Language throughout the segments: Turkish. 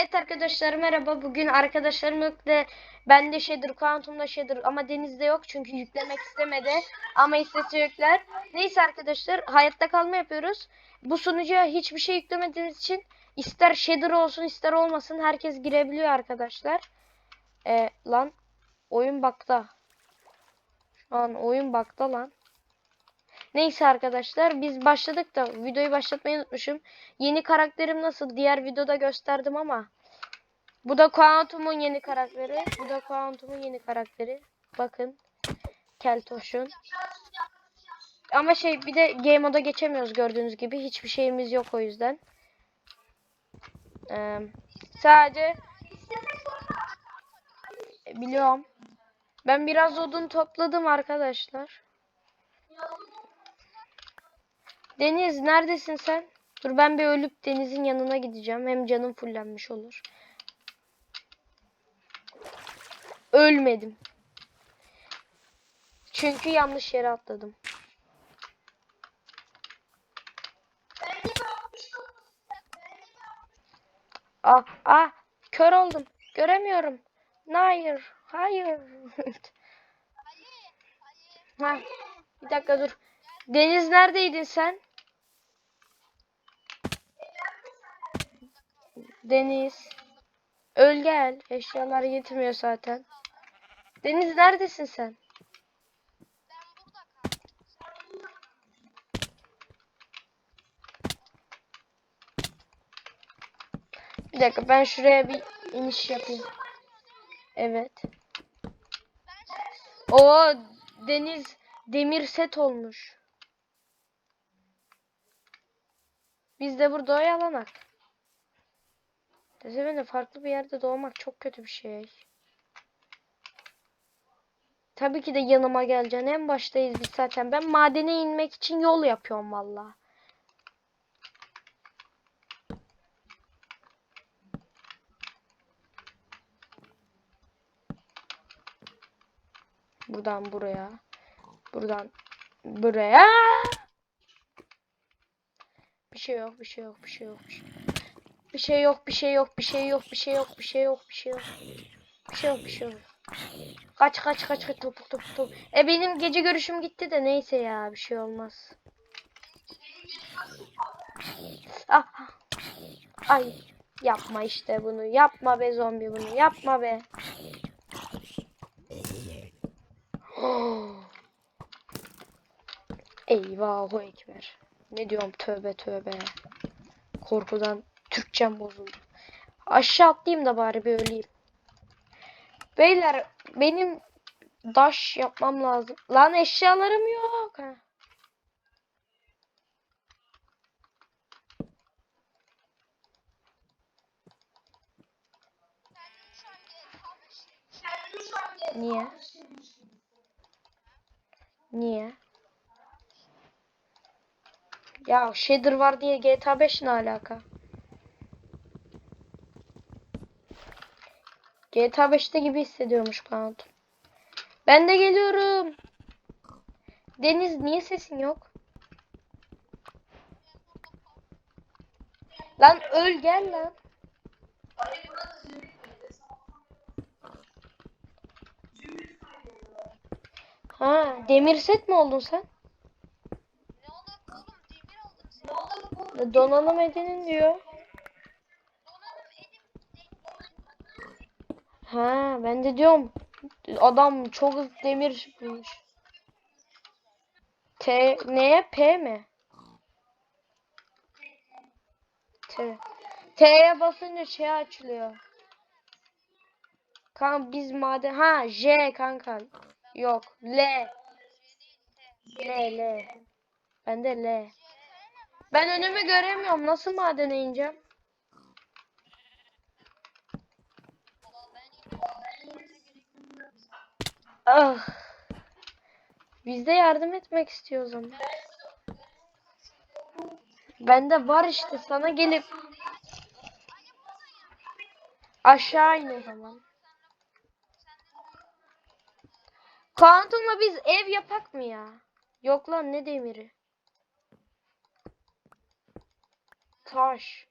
Evet arkadaşlar merhaba. Bugün arkadaşlarım yok da ben de Shader, Quantum'da Shader ama Deniz'de yok çünkü yüklemek istemedi. Ama istese yükler. Neyse arkadaşlar hayatta kalma yapıyoruz. Bu sunucuya hiçbir şey yüklemediğimiz için ister Shader olsun ister olmasın herkes girebiliyor arkadaşlar. Ee, lan oyun bakta. Şu an oyun bakta lan. Neyse arkadaşlar biz başladık da videoyu başlatmayı unutmuşum. Yeni karakterim nasıl? Diğer videoda gösterdim ama. Bu da Quantum'un yeni karakteri. Bu da Quantum'un yeni karakteri. Bakın. Keltoş'un. Ama şey bir de game moda geçemiyoruz gördüğünüz gibi. Hiçbir şeyimiz yok o yüzden. Ee, sadece biliyorum. Ben biraz odun topladım arkadaşlar. Deniz neredesin sen? Dur ben bir ölüp Deniz'in yanına gideceğim. Hem canım fullenmiş olur. Ölmedim. Çünkü yanlış yere atladım. Ah, ah, kör oldum. Göremiyorum. Hayır, hayır. ha, bir dakika dur. Deniz neredeydin sen? Deniz. Öl gel. Eşyalar getirmiyor zaten. Deniz neredesin sen? Bir dakika ben şuraya bir iniş yapayım. Evet. O deniz demir set olmuş. Biz de burada oyalanak. Desene farklı bir yerde doğmak çok kötü bir şey. Tabii ki de yanıma geleceksin. En baştayız biz zaten. Ben madene inmek için yol yapıyorum valla. Buradan buraya. Buradan buraya. Bir şey yok, bir şey yok, bir şey yok. Bir şey yok, bir şey yok, bir şey yok, bir şey yok, bir şey yok, bir şey yok. Bir şey yok, bir şey yok. Kaç kaç kaç kaç topuk topuk topuk. E benim gece görüşüm gitti de neyse ya bir şey olmaz. Ah. Ay yapma işte bunu. Yapma be zombi bunu. Yapma be. Eyvahu ekber. Ne diyorum tövbe tövbe. Korkudan Türkçem bozuldu. Aşağı atlayayım da bari bir öleyim. Beyler benim daş yapmam lazım. Lan eşyalarım yok. Ha. Niye? Niye? Ya shader var diye GTA 5 ne alaka? GTA 5'te gibi hissediyormuş Count. Ben de geliyorum. Deniz niye sesin yok? Lan öl gel lan. Ha, demir set mi oldun sen? Donanım edinin diyor. Donanım elim Ha, ben de diyorum adam çok demir bulmuş. T neye P mi? T. T'ye basınca şey açılıyor. Kanka biz maden ha J kanka. Yok L. L L. Ben de L. Ben önümü göremiyorum. Nasıl madene ineceğim? Ah. Biz de yardım etmek istiyoruz ama. Bende var işte sana gelip aşağı in o zaman. Kuantumla biz ev yapak mı ya? Yok lan ne demiri? Taş.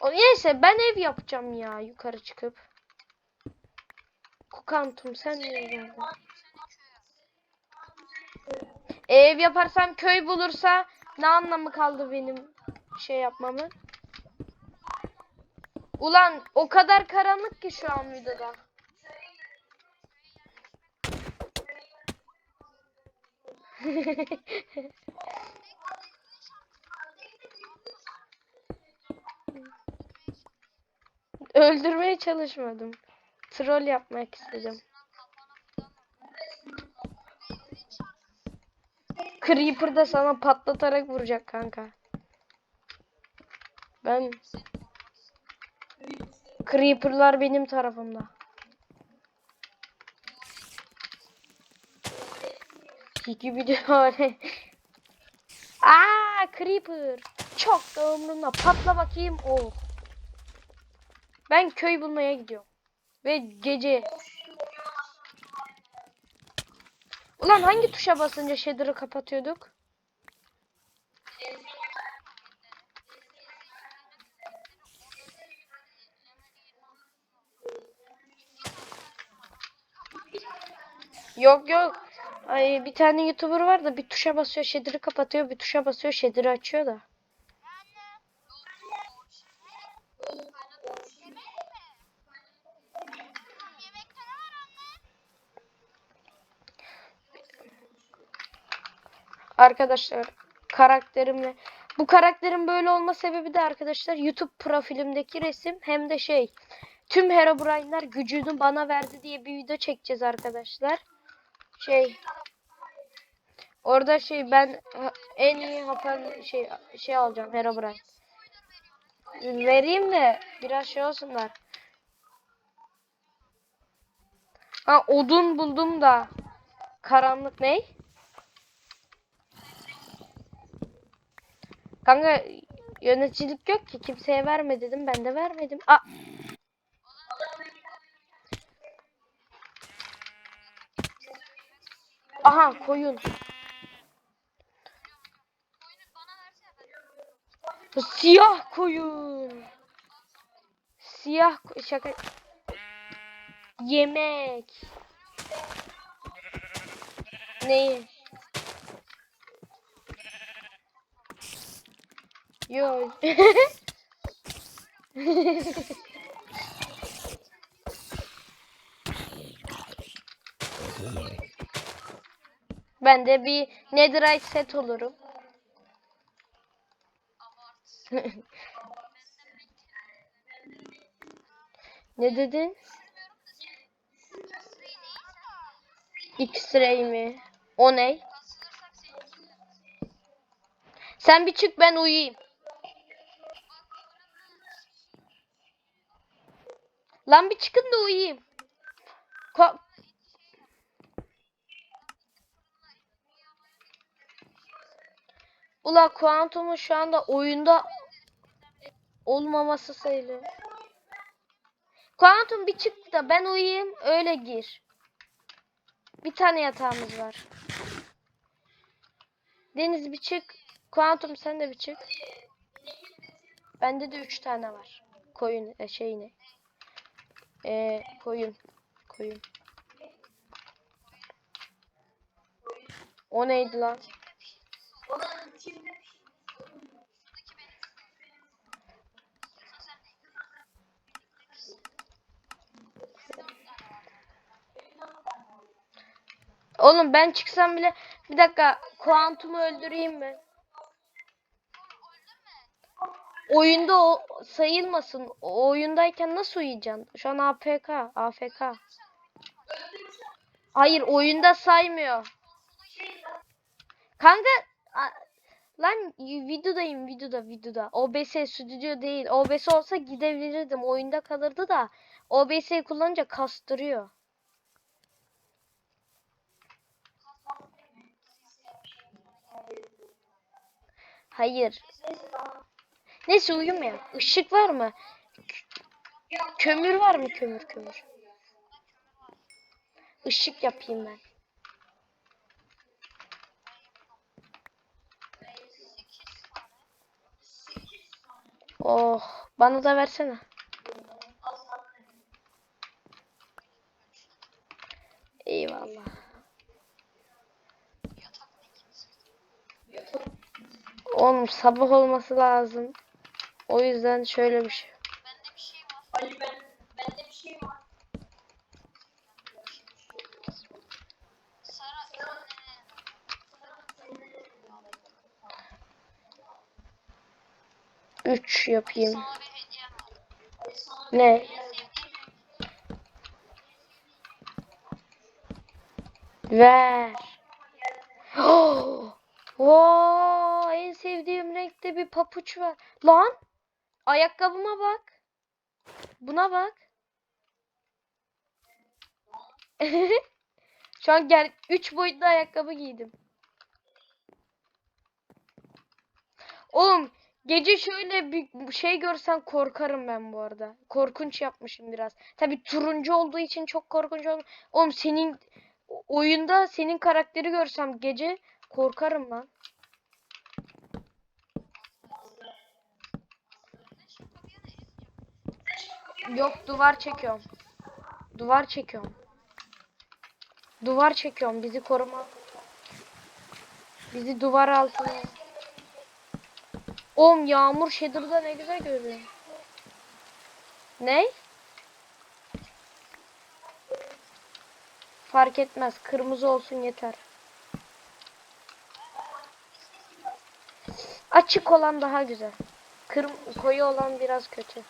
O neyse ben ev yapacağım ya yukarı çıkıp. Kukantum sen niye geldin? Ev yaparsam köy bulursa ne anlamı kaldı benim şey yapmamın? Ulan o kadar karanlık ki şu an videoda. Öldürmeye çalışmadım. Troll yapmak istedim. Creeper da sana patlatarak vuracak kanka. Ben Creeper'lar benim tarafımda. Gibi de öyle. Aa Creeper. Çok da umurumda. Patla bakayım. Oh. Ben köy bulmaya gidiyorum. Ve gece. Ulan hangi tuşa basınca shader'ı kapatıyorduk? Yok yok. Ay bir tane YouTuber var da bir tuşa basıyor shader'ı kapatıyor, bir tuşa basıyor shader'ı açıyor da. Yemekte ne var anne? Arkadaşlar karakterimle bu karakterin böyle olma sebebi de arkadaşlar YouTube profilimdeki resim hem de şey tüm Herobrine'ler gücünü bana verdi diye bir video çekeceğiz arkadaşlar. Şey orada şey ben en iyi hapan şey şey alacağım Herobrine. Vereyim de biraz şey olsunlar. Ha odun buldum da karanlık ne? Kanka yöneticilik yok ki kimseye verme dedim ben de vermedim. Aa. Aha koyun. Siyah koyun. Siyah şaka. Yemek. Neyi? Yo. ben de bir netherite set olurum. Ne dedin? X-ray mi? O ne? Sen bir çık ben uyuyayım. Lan bir çıkın da uyuyayım. Ko- Ula kuantumun şu anda oyunda olmaması sayılır. Kuantum bir çık da ben uyuyayım öyle gir. Bir tane yatağımız var. Deniz bir çık. Kuantum sen de bir çık. Bende de üç tane var. Koyun e, şey ne? Ee, koyun. Koyun. O neydi lan? Oğlum ben çıksam bile bir dakika kuantumu öldüreyim mi? Oyunda o sayılmasın. O oyundayken nasıl uyuyacaksın? Şu an AFK, AFK. Hayır, oyunda saymıyor. Kanka lan videodayım videoda videoda. OBS stüdyo değil. OBS olsa gidebilirdim. Oyunda kalırdı da OBS'yi kullanınca kastırıyor. Hayır. Neyse uyumaya. Işık var mı? Kö- Kömür var mı? Kömür kömür. Işık yapayım ben. Oh Bana da versene. Eyvallah. Oğlum sabah olması lazım. O yüzden şöyle bir şey. Bende bir şey var. Ali ben bende bir şey var. Sara Üç yapayım. Ne? Ver. Oh! Oo, en sevdiğim renkte bir papuç var. Lan! Ayakkabıma bak. Buna bak. Şu an gel 3 boyutlu ayakkabı giydim. Oğlum gece şöyle bir şey görsen korkarım ben bu arada. Korkunç yapmışım biraz. Tabii turuncu olduğu için çok korkunç olmuş. Oğlum senin oyunda senin karakteri görsem gece korkarım lan. Yok duvar çekiyorum. Duvar çekiyorum. Duvar çekiyorum bizi koruma. Bizi duvar altına. Oğlum yağmur shader'da ne güzel görünüyor. Ne? Fark etmez. Kırmızı olsun yeter. Açık olan daha güzel. Kırm koyu olan biraz kötü.